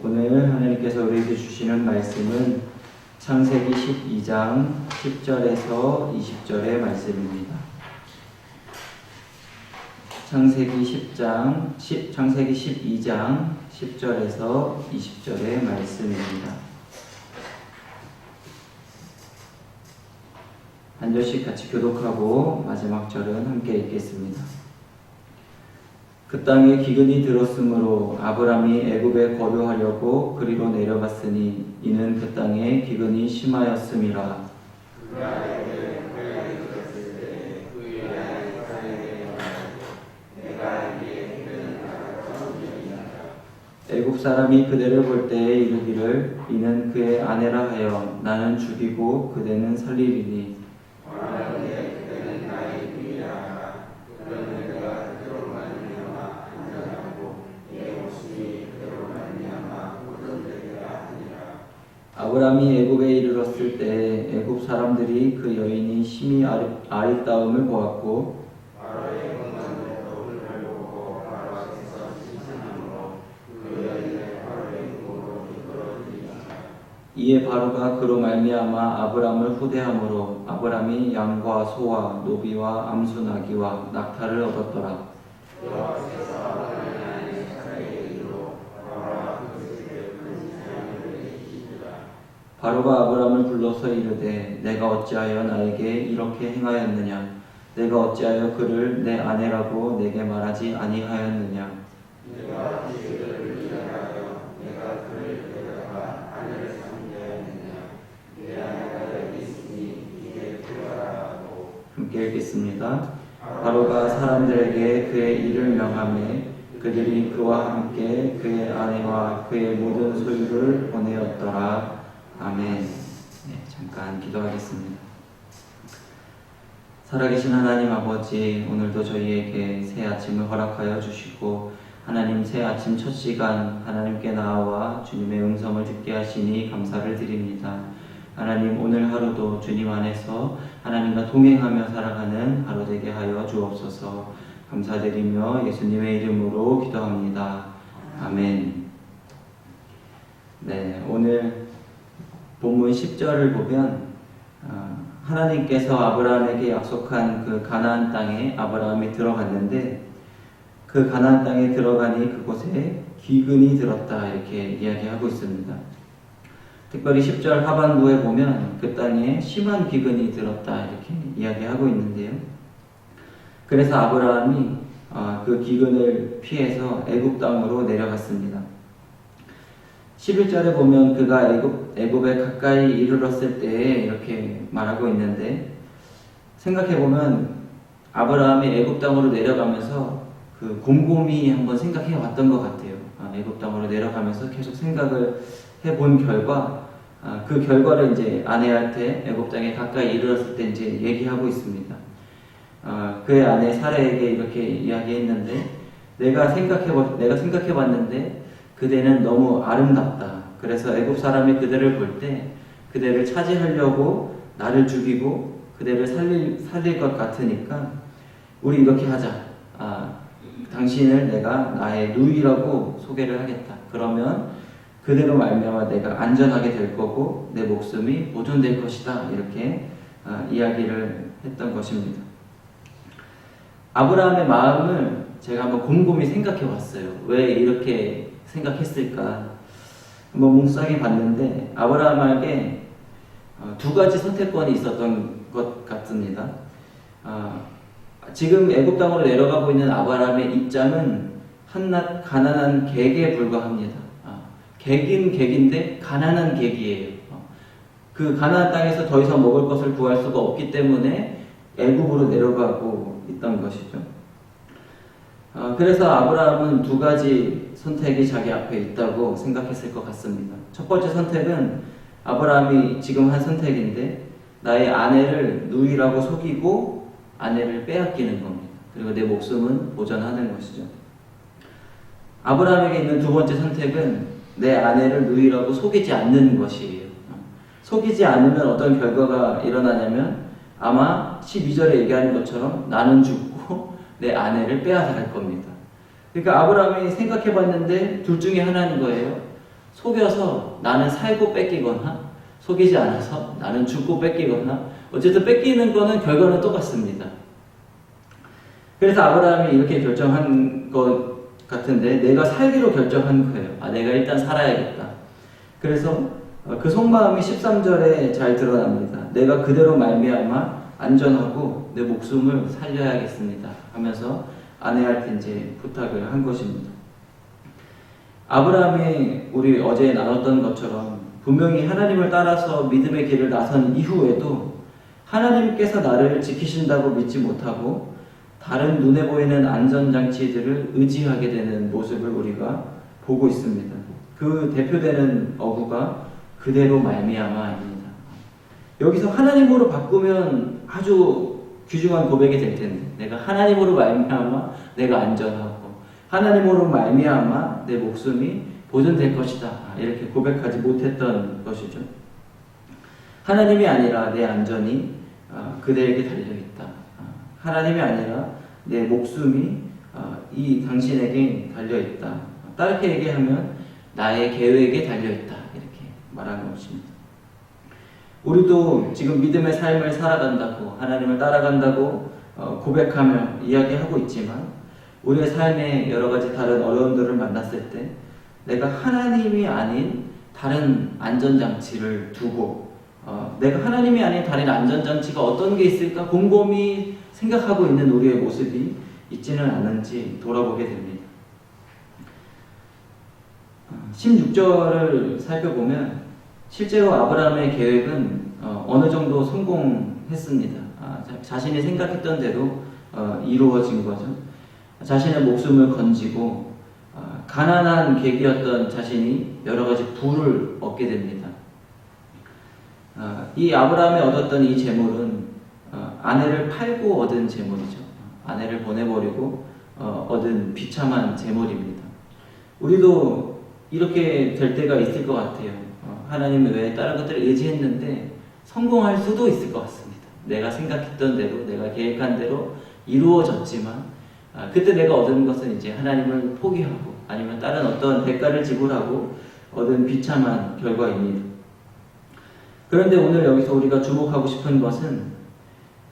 오늘 하나님께서 우리에게 주시는 말씀은 창세기 12장 10절에서 20절의 말씀입니다. 창세기 10장 10, 창세기 12장 10절에서 20절의 말씀입니다. 한 절씩 같이 교독하고 마지막 절은 함께 읽겠습니다. 그 땅에 기근이 들었으므로 아브람이 애굽에 거류하려고 그리로 내려갔으니 이는 그 땅에 기근이 심하였음이라. 애굽 사람이 그대를 볼 때에 이르기를 이는 그의 아내라 하여 나는 죽이고 그대는 살리리니 아브람이 애굽에 이르렀을 때 애굽 사람들이 그 여인이 심히 아리, 아리따움을 보았고 이에 바로가 그로 말미암아 아브람을 후대함으로 아브람이 양과 소와 노비와 암수 나귀와 낙타를 얻었더라. 바로가 아브람을 불러서 이르되 내가 어찌하여 나에게 이렇게 행하였느냐 내가 어찌하여 그를 내 아내라고 내게 말하지 아니하였느냐 함께 읽겠습니다. 바로가 사람들에게 그의 일을 명함에 그들이 그와 함께 그의 아내와 그의 모든 소유를 보내었더라. 아멘. 네, 잠깐 기도하겠습니다. 살아계신 하나님 아버지, 오늘도 저희에게 새 아침을 허락하여 주시고, 하나님 새 아침 첫 시간 하나님께 나와 주님의 음성을 듣게 하시니 감사를 드립니다. 하나님 오늘 하루도 주님 안에서 하나님과 동행하며 살아가는 하루 되게 하여 주옵소서 감사드리며 예수님의 이름으로 기도합니다. 아멘. 네, 오늘 본문 10절을 보면 어, 하나님께서 아브라함에게 약속한 그 가나안 땅에 아브라함이 들어갔는데 그 가나안 땅에 들어가니 그곳에 기근이 들었다 이렇게 이야기하고 있습니다. 특별히 10절 하반부에 보면 그 땅에 심한 기근이 들었다 이렇게 이야기하고 있는데요. 그래서 아브라함이 어, 그 기근을 피해서 애굽 땅으로 내려갔습니다. 11절에 보면 그가 애굽, 애굽에 가까이 이르렀을 때에 이렇게 말하고 있는데 생각해 보면 아브라함이 애굽 땅으로 내려가면서 그 곰곰이 한번 생각해 왔던 것 같아요. 아, 애굽 땅으로 내려가면서 계속 생각을 해 본 결과 아, 그 결과를 이제 아내한테 애굽 땅에 가까이 이르렀을 때 이제 얘기하고 있습니다. 아, 그의 아내 사례에게 이렇게 이야기했는데 내가 생각해 내가 생각해 봤는데 그대는 너무 아름답다. 그래서 애굽 사람이 그대를 볼 때 그대를 차지하려고 나를 죽이고 그대를 살릴 살릴 것 같으니까 우리 이렇게 하자. 아, 당신을 내가 나의 누이라고 소개를 하겠다. 그러면 그대로 말미암아 내가 안전하게 될 거고 내 목숨이 보존될 것이다. 이렇게 아, 이야기를 했던 것입니다. 아브라함의 마음을 제가 한번 곰곰이 생각해 봤어요. 왜 이렇게 생각했을까? 한번 뭉싸게 봤는데 아브라함에게 어, 두 가지 선택권이 있었던 것 같습니다. 아, 지금 애굽 땅으로 내려가고 있는 아브라함의 입장은 한낱 가난한 객에 불과합니다. 아, 객인 객인데 가난한 객이에요. 어, 그 가나안 땅에서 더 이상 먹을 것을 구할 수가 없기 때문에 애굽으로 내려가고 있던 것이죠. 어, 그래서 아브라함은 두 가지 선택이 자기 앞에 있다고 생각했을 것 같습니다. 첫 번째 선택은 아브라함이 지금 한 선택인데 나의 아내를 누이라고 속이고 아내를 빼앗기는 겁니다. 그리고 내 목숨은 보전하는 것이죠. 아브라함에게 있는 두 번째 선택은 내 아내를 누이라고 속이지 않는 것이에요. 속이지 않으면 어떤 결과가 일어나냐면 아마 12절에 얘기하는 것처럼 나는 죽고 내 아내를 빼앗아 갈 겁니다. 그러니까 아브라함이 생각해 봤는데 둘 중에 하나인 거예요. 속여서 나는 살고 뺏기거나 속이지 않아서 나는 죽고 뺏기거나 어쨌든 뺏기는 거는 결과는 똑같습니다. 그래서 아브라함이 이렇게 결정한 것 같은데 내가 살기로 결정한 거예요. 아, 내가 일단 살아야겠다. 그래서 어, 그 속마음이 13절에 잘 드러납니다. 내가 그대로 말미암아 안전하고 내 목숨을 살려야겠습니다. 하면서 아내한테 이제 부탁을 한 것입니다. 아브라함이 우리 어제 나눴던 것처럼 분명히 하나님을 따라서 믿음의 길을 나선 이후에도 하나님께서 나를 지키신다고 믿지 못하고 다른 눈에 보이는 안전장치들을 의지하게 되는 모습을 우리가 보고 있습니다. 그 대표되는 어구가 그대로 말미암아입니다. 여기서 하나님으로 바꾸면 아주 귀중한 고백이 될 텐데 내가 하나님으로 말미암아 내가 안전하고 하나님으로 말미암아 내 목숨이 보존될 것이다 이렇게 고백하지 못했던 것이죠. 하나님이 아니라 내 안전이 어, 그대에게 달려 있다. 어, 하나님이 아니라 내 목숨이 어, 이 당신에게 달려 있다. 다르게 얘기하면 나의 계획에 달려 있다 이렇게 말하는 것입니다. 우리도 지금 믿음의 삶을 살아간다고 하나님을 따라간다고 어, 고백하며 이야기하고 있지만 우리의 삶에 여러 가지 다른 어려움들을 만났을 때 내가 하나님이 아닌 다른 안전장치를 두고 어, 내가 하나님이 아닌 다른 안전장치가 어떤 게 있을까 곰곰이 생각하고 있는 우리의 모습이 있지는 않은지 돌아보게 됩니다. 16절을 살펴보면 실제로 아브라함의 계획은 어, 느 정도 성공했습니다. 아, 자, 신이 생각했던 대로 어, 이루어진 거죠. 자신의 목숨을 건지고 어, 가난한 계기였던 자신이 여러 가지 부를 얻게 됩니다. 어, 이 아브라함이 얻었던 이 재물은 어, 아내를 팔고 얻은 재물이죠. 아내를 보내버리고 어, 얻은 비참한 재물입니다. 우리도 이렇게 될 때가 있을 것 같아요. 어, 하나님 외에 다른 것들을 의지했는데 성공할 수도 있을 것 같습니다. 내가 생각했던 대로, 내가 계획한 대로 이루어졌지만 아, 그때 내가 얻은 것은 이제 하나님을 포기하고 아니면 다른 어떤 대가를 지불하고 얻은 비참한 결과입니다. 그런데 오늘 여기서 우리가 주목하고 싶은 것은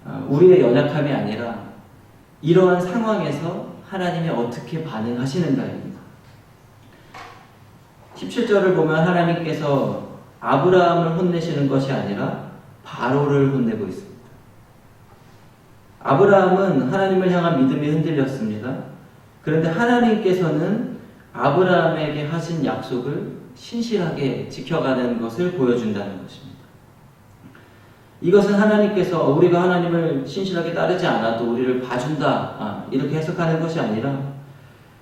아, 우리의 연약함이 아니라 이러한 상황에서 하나님이 어떻게 반응하시는가입니다. 17절을 보면 하나님께서 아브라함을 혼내시는 것이 아니라 바로를 혼내고 있습니다. 아브라함은 하나님을 향한 믿음이 흔들렸습니다. 그런데 하나님께서는 아브라함에게 하신 약속을 신실하게 지켜가는 것을 보여준다는 것입니다. 이것은 하나님께서 우리가 하나님을 신실하게 따르지 않아도 우리를 봐준다 아, 이렇게 해석하는 것이 아니라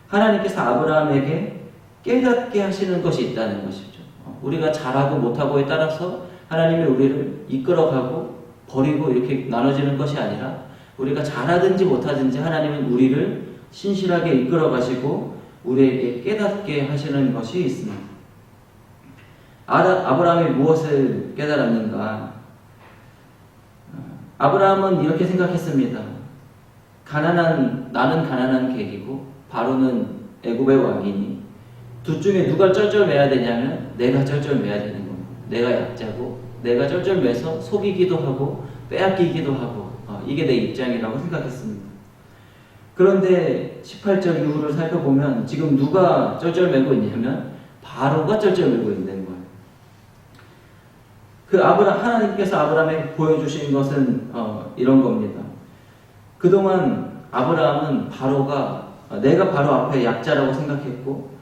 하나님께서 아브라함에게 깨닫게 하시는 것이 있다는 것이죠. 어, 우리가 잘하고 못하고에 따라서 하나님이 우리를 이끌어가고 버리고 이렇게 나눠지는 것이 아니라 우리가 잘하든지 못하든지 하나님은 우리를 신실하게 이끌어 가시고 우리에게 깨닫게 하시는 것이 있습니다. 아브라함이 무엇을 깨달았는가? 아브라함은 이렇게 생각했습니다. 가난한 나는 가난한 계기고 바로는 애굽의 왕이니 둘 중에 누가 쩔쩔매야 되냐면 내가 쩔쩔매야 되는 겁니다. 내가 약자고 내가 쩔쩔매서 속이기도 하고 빼앗기기도 하고 어, 이게 내 입장이라고 생각했습니다. 그런데 18절 이후를 살펴보면 지금 누가 쩔쩔매고 있냐면 바로가 쩔쩔매고 있는 거예요. 그 아브라 하나님께서 아브라함에게 보여주신 것은 어, 이런 겁니다. 그동안 아브라함은 바로가 어, 내가 바로 앞에 약자라고 생각했고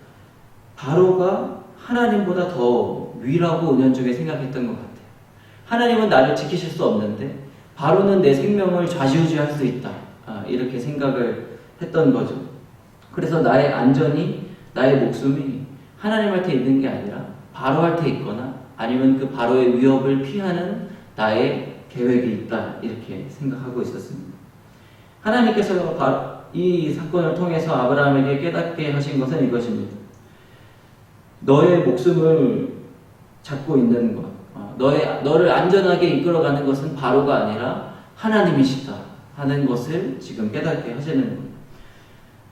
바로가 하나님보다 더 위라고 은연중에 생각했던 것 같아요. 하나님은 나를 지키실 수 없는데 바로는 내 생명을 좌지우지할 수 있다. 아, 이렇게 생각을 했던 거죠. 그래서 나의 안전이 나의 목숨이 하나님한테 있는 게 아니라 바로한테 있거나 아니면 그 바로의 위협을 피하는 나의 계획이 있다 이렇게 생각하고 있었습니다. 하나님께서 이 사건을 통해서 아브라함에게 깨닫게 하신 것은 이것입니다. 너의 목숨을 잡고 있는 것, 어, 너의 너를 안전하게 이끌어가는 것은 바로가 아니라 하나님이시다 하는 것을 지금 깨닫게 하시는 겁니다.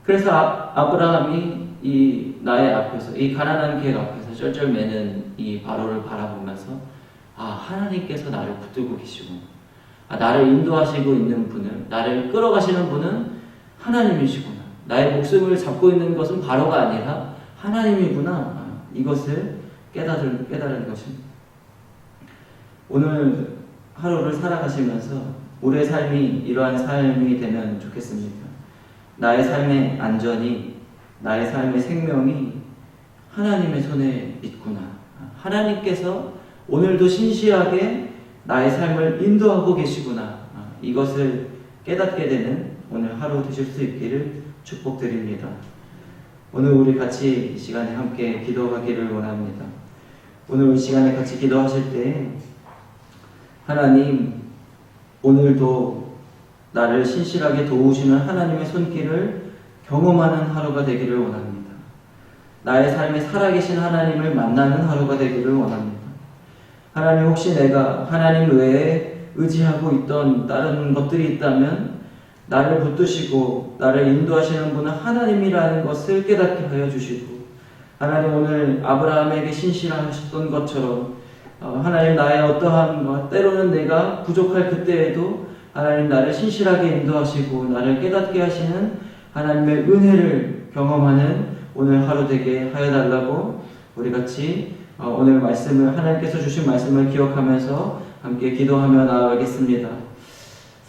그래서 아, 아브라함이 이 나의 앞에서 이 가난한 객 앞에서 쩔쩔매는 이 바로를 바라보면서 아 하나님께서 나를 붙들고 계시고 아, 나를 인도하시고 있는 분은 나를 끌어가시는 분은 하나님이시구나 나의 목숨을 잡고 있는 것은 바로가 아니라 하나님이구나 아, 이것을 깨달은 깨달은 것입니다. 오늘 하루를 살아가시면서 우리의 삶이 이러한 삶이 되면 좋겠습니다. 나의 삶의 안전이 나의 삶의 생명이 하나님의 손에 있구나. 하나님께서 오늘도 신실하게 나의 삶을 인도하고 계시구나. 아, 이것을 깨닫게 되는 오늘 하루 되실 수 있기를 축복드립니다. 오늘 우리 같이 이 시간에 함께 기도하기를 원합니다. 오늘 이 시간에 같이 기도하실 때 하나님 오늘도 나를 신실하게 도우시는 하나님의 손길을 경험하는 하루가 되기를 원합니다. 나의 삶에 살아계신 하나님을 만나는 하루가 되기를 원합니다. 하나님 혹시 내가 하나님 외에 의지하고 있던 다른 것들이 있다면 나를 붙드시고 나를 인도하시는 분은 하나님이라는 것을 깨닫게 하여 주시고 하나님 오늘 아브라함에게 신실하셨던 것처럼 어, 하나님 나의 어떠한 뭐 때로는 내가 부족할 그때에도 하나님 나를 신실하게 인도하시고 나를 깨닫게 하시는 하나님의 은혜를 경험하는 오늘 하루 되게 하여 달라고 우리 같이 어, 오늘 말씀을 하나님께서 주신 말씀을 기억하면서 함께 기도하며 나아가겠습니다.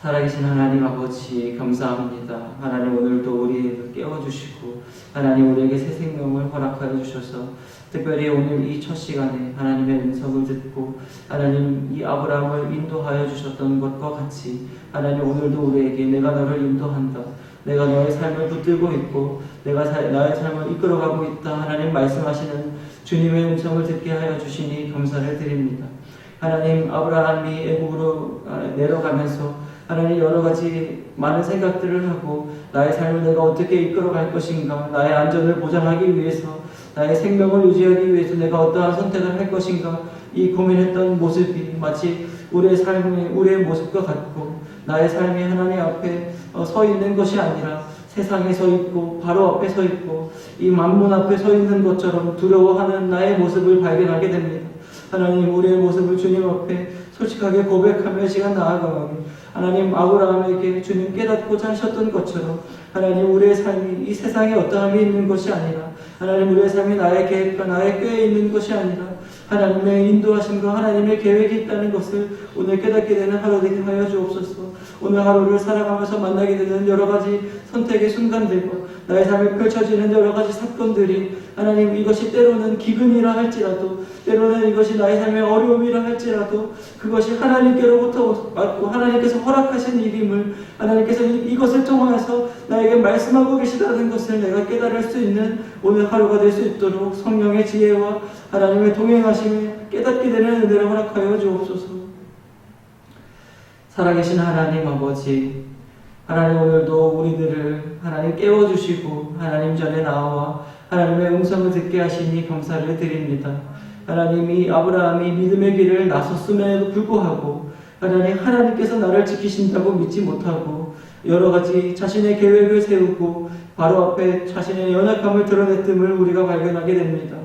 살아계신 하나님 아버지 감사합니다. 하나님 오늘도 우리를 깨워주시고 하나님 우리에게 새 생명을 허락하여 주셔서 특별히 오늘 이 첫 시간에 하나님의 음성을 듣고 하나님 이 아브라함을 인도하여 주셨던 것과 같이 하나님 오늘도 우리에게 내가 너를 인도한다. 내가 너의 삶을 붙들고 있고 내가 사- 나의 삶을 이끌어가고 있다. 하나님 말씀하시는 주님의 음성을 듣게 하여 주시니 감사를 드립니다. 하나님 아브라함이 애국으로 아, 내려가면서 하나님 여러 가지 많은 생각들을 하고 나의 삶을 내가 어떻게 이끌어갈 것인가 나의 안전을 보장하기 위해서 나의 생명을 유지하기 위해서 내가 어떠한 선택을 할 것인가 이 고민했던 모습이 마치 우리의 삶의 우리의 모습과 같고 나의 삶이 하나님 앞에 어, 서 있는 것이 아니라 세상에 서 있고 바로 앞에 서 있고 이 만문 앞에 서 있는 것처럼 두려워하는 나의 모습을 발견하게 됩니다. 하나님 우리의 모습을 주님 앞에 솔직하게 고백하며 이 시간 나아가면 하나님 아브라함에게 주님 깨닫고자 하셨던 것처럼 하나님 우리의 삶이 이 세상에 어떠함이 있는 것이 아니라 하나님 우리의 삶이 나의 계획과 나의 꾀에 있는 것이 아니라 하나님의 인도하심과 하나님의 계획이 있다는 것을 오늘 깨닫게 되는 하루 되게 하여 주옵소서. 오늘 하루를 살아가면서 만나게 되는 여러 가지 선택의 순간들과 나의 삶에 펼쳐지는 여러 가지 사건들이 하나님 이것이 때로는 기근이라 할지라도 때로는 이것이 나의 삶의 어려움이라 할지라도 그것이 하나님께로부터 왔고 하나님께서 허락하신 일임을 하나님께서 이- 이것을 통하여서 나에게 말씀하고 계시다는 것을 내가 깨달을 수 있는 오늘 하루가 될 수 있도록 성령의 지혜와 하나님의 동행하심을 깨닫게 되는 은혜를 허락하여 주옵소서. 살아계신 하나님 아버지, 하나님 오늘도 우리들을 하나님 깨워주시고 하나님 전에 나와 하나님의 음성을 듣게 하시니 감사를 드립니다. 하나님이 아브라함이 믿음의 길을 나섰음에도 불구하고 하나님 하나님께서 나를 지키신다고 믿지 못하고 여러 가지 자신의 계획을 세우고 바로 앞에 자신의 연약함을 드러냈음을 우리가 발견하게 됩니다.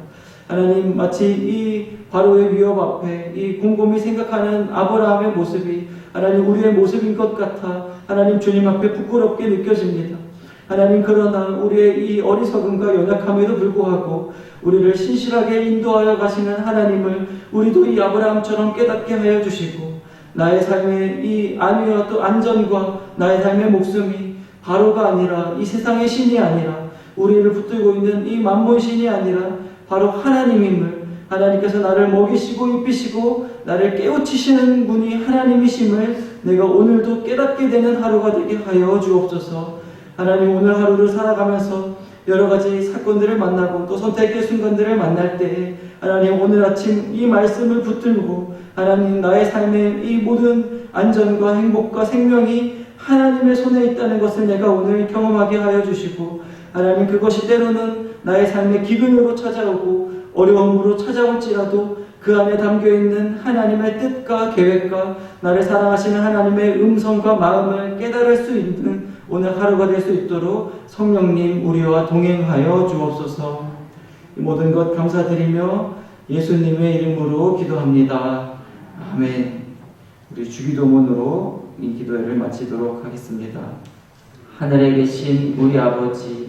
하나님 마치 이 바로의 위협 앞에 이 곰곰이 생각하는 아브라함의 모습이 하나님 우리의 모습인 것 같아 하나님 주님 앞에 부끄럽게 느껴집니다. 하나님 그러나 우리의 이 어리석음과 연약함에도 불구하고 우리를 신실하게 인도하여 가시는 하나님을 우리도 이 아브라함처럼 깨닫게 하여 주시고 나의 삶의 이 안위와 또 안전과 나의 삶의 목숨이 바로가 아니라 이 세상의 신이 아니라 우리를 붙들고 있는 이 만몬 신이 아니라 바로 하나님임을 하나님께서 나를 먹이시고 입히시고 나를 깨우치시는 분이 하나님이심을 내가 오늘도 깨닫게 되는 하루가 되게 하여 주옵소서. 하나님 오늘 하루를 살아가면서 여러 가지 사건들을 만나고 또 선택의 순간들을 만날 때 하나님 오늘 아침 이 말씀을 붙들고 하나님 나의 삶의 이 모든 안전과 행복과 생명이 하나님의 손에 있다는 것을 내가 오늘 경험하게 하여 주시고 하나님 그것이 때로는 나의 삶의 기근으로 찾아오고 어려움으로 찾아올지라도 그 안에 담겨 있는 하나님의 뜻과 계획과 나를 사랑하시는 하나님의 음성과 마음을 깨달을 수 있는 오늘 하루가 될 수 있도록 성령님 우리와 동행하여 주옵소서. 이 모든 것 감사드리며 예수님의 이름으로 기도합니다. 아멘. 우리 주기도문으로 이 기도회를 마치도록 하겠습니다. 하늘에 계신 우리 아버지,